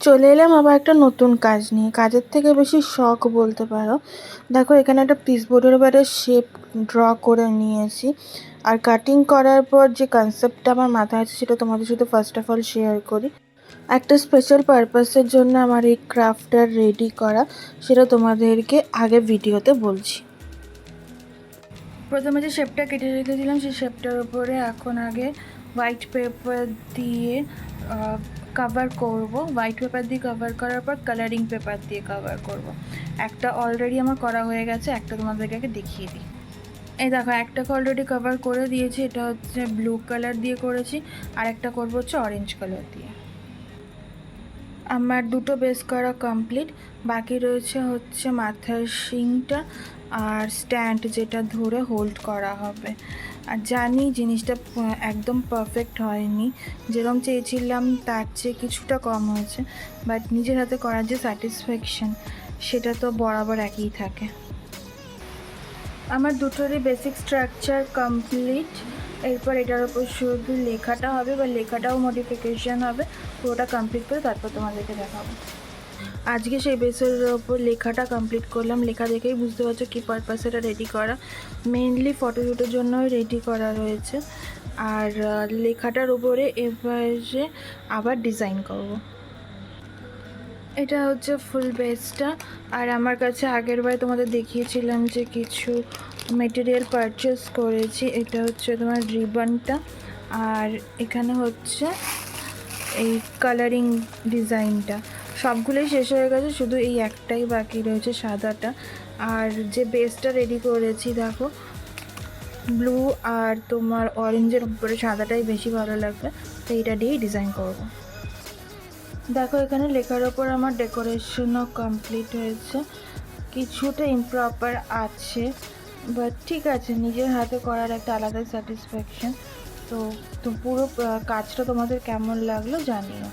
চলে এলাম আবার একটা নতুন কাজ নিয়ে। কাজের থেকে বেশি শখ বলতে পারো। দেখো, এখানে একটা পিস বোর্ডের বাইরে শেপ ড্র করে নিয়েছি। আর কাটিং করার পর যে কনসেপ্টটা আমার মাথায় আছে সেটা তোমাদের সাথে ফার্স্ট অফ অল শেয়ার করি। একটা স্পেশাল পারপাসের জন্য আমার এই ক্রাফটটা রেডি করা, সেটা তোমাদেরকে আগে ভিডিওতে বলছি। প্রথমে যে শেপটা কেটে রেখেছিলাম সেই শেপটার উপরে এখন আগে হোয়াইট পেপার দিয়ে কভার করব হোয়াইট পেপার দিয়ে কভার করার পর কালারিং পেপার দিয়ে কভার করব। একটা অলরেডি আমার করা হয়ে গেছে, একটা তোমাদেরকে আগে দেখিয়ে দিই। এই দেখো, একটাকে অলরেডি কভার করে দিয়েছি, এটা হচ্ছে ব্লু কালার দিয়ে করেছি, আর একটা করব হচ্ছে অরেঞ্জ কালার দিয়ে। আমার দুটো বেস করা কমপ্লিট বাকি রয়েছে হচ্ছে মাথার শিংটা আর স্ট্যান্ড যেটা ধরে হোল্ড করা হবে। আর জানি জিনিসটা একদম পারফেক্ট হয়নি। যেরকম চেয়েছিলাম তার চেয়ে কিছুটা কম হয়েছে বাট নিজের হাতে করার যে স্যাটিসফ্যাকশন সেটা তো বরাবর একই থাকে। আমার দুটোরই বেসিক স্ট্রাকচার কমপ্লিট এরপর এটার উপর শুধু লেখাটা হবে বা লেখাটাও মডিফিকেশন হবে, পুরোটা কমপ্লিট করে তারপর তোমাদেরকে দেখাবো। আজকে সেই বেসের ওপর লেখাটা কমপ্লিট করলাম। লেখা দেখেই বুঝতে পারছ কী পারপাসে এটা রেডি করা। মেনলি ফটোশ্যুটের জন্যই রেডি করা রয়েছে। আর লেখাটার উপরে এবারে আবার ডিজাইন করব। এটা হচ্ছে ফুল বেসটা আর আমার কাছে আগের বার তোমাদের দেখিয়েছিলাম যে কিছু মেটেরিয়াল পারচেস করেছি। এটা হচ্ছে তোমার রিবনটা আর এখানে হচ্ছে এই কালারিং ডিজাইনটা সবগুলোই শেষ হয়ে গেছে, শুধু এই একটাই বাকি রয়েছে সাদাটা। আর যে বেসটা রেডি করেছি, দেখো ব্লু আর তোমার অরেঞ্জের উপরে সাদাটাই বেশি ভালো লাগবে, তো এইটা দিয়েই ডিজাইন করব। দেখো, এখানে লেখার ওপর আমার ডেকোরেশনও কমপ্লিট হয়েছে। কিছুটা ইমপ্রপার আছে বাট ঠিক আছে, নিজের হাতে করার একটা আলাদা স্যাটিসফ্যাকশন তো পুরো কাজটা তোমাদের কেমন লাগল জানিও।